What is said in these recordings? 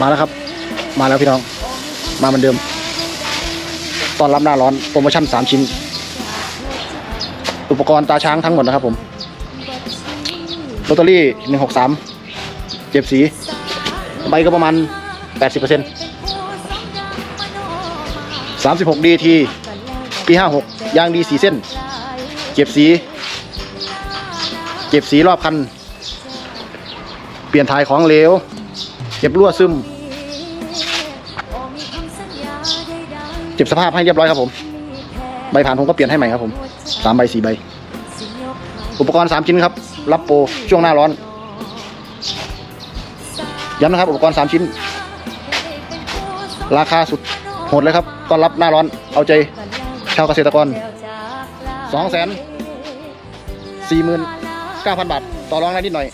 มาแล้วครับ มาแล้วพี่น้อง มาเหมือนเดิม ตอนรับหน้าร้อนโปรโมชั่นสามชิ้น อุปกรณ์ตาช้างทั้งหมดนะครับผมลอตเตอรี่หนึ่งหกสามเจ็บสีใบก็ประมาณแปดสิบเปอร์เซ็นต์สามสิบหกดีทีปีห้าหกยางดีสีเส้นเก็บสีเก็บสีรอบคัน เปลี่ยนถ่ายของเหลว เก็บรั่วซึม เก็บสภาพให้เรียบร้อยครับผม ใบผ่านผมก็เปลี่ยนให้ใหม่ครับผมสามใบสี่ใบ อุปกรณ์สามชิ้นครับ รับโปรช่วงหน้าร้อน ย้ำนะครับ อุปกรณ์สามชิ้น ราคาสุดโหดเลยครับต้อนรับหน้าร้อน เอาใจชาวเกษตรกรสองแสนสี่หมื่นเก้าพันบาท ต่อรองได้นิดหน่อย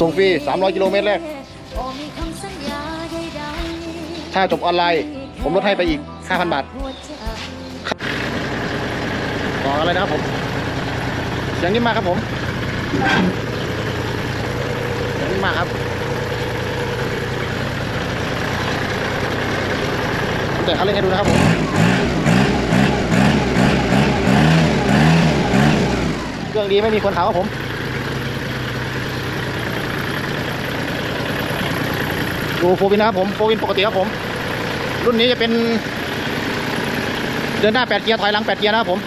ส่งฟรี 300 กิโลเมตรแรก ถ้าจบออนไลน์ ผมลดให้ไปอีก 5,000 บาทต่ออะไรนะครับผม เสียงนิ่มาครับผม เสียงนิ่มาครับแต่คันเร่งให้ดูนะครับผมเครื่องดีไม่มีคนขับครับผม ดูโฟวินนะครับผมโฟวินปกติครับผม รุ่นนี้จะเป็น เดินหน้า 8 เกียร์ถอยหลัง 8 เกียร์นะครับผม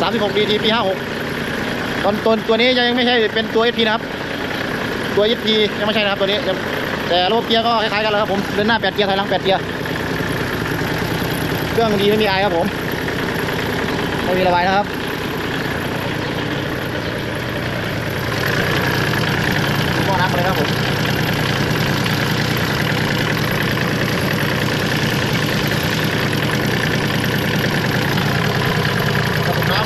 36 DT ปี 56ตอนตัวตัวนี้ยังไม่ใช่เป็นตัว SP นะครับ ตัว SP ยังไม่ใช่นะครับตัวนี้แต่ระบบเกียร์ก็คล้ายๆกันแล้วครับผม เดินหน้า 8 เกียร์ถอยหลัง 8 เกียร์ เครื่องดีไม่มีไอครับผม ไม่มีระบายนะครับ หม้อน้ำมาเลยครับผม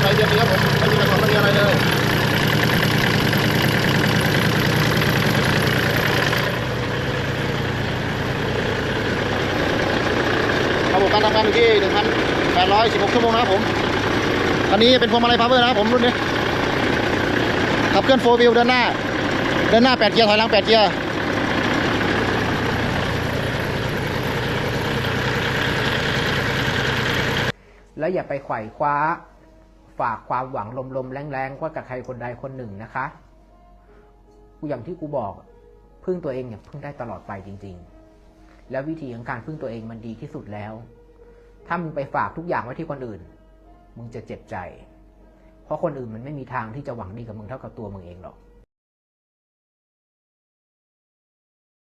ระบบน้ำไหลเรียบดีครับผมไม่มีกระสอบไม่มีอะไรเลยระบบการทำงานอยู่ที่1,816ชั่วโมงนะครับผมอันนี้เป็นพวงมาลัยพาวเวอร์นะครับผมรุ่นนี้ขับเคลื่อนโฟวิลเดินหน้า เดินหน้า8เกียร์ถอยหลัง8เกียร์แล้วอย่าไปไขว่คว้า ฝากความหวังลมๆแรงๆไว่ากับใครคนใดคนหนึ่งนะคะกูอย่างที่กูบอกพึ่งตัวเองเนี่ยพึ่งได้ตลอดไปจริง ๆ แล้ววิธีของการพึ่งตัวเองมันดีที่สุดแล้ว ถ้ามึงไปฝากทุกอย่างไว้ที่คนอื่น มึงจะเจ็บใจ เพราะคนอื่นมันไม่มีทางที่จะหวังดีกับมึงเท่ากับตัวมึงเองหรอก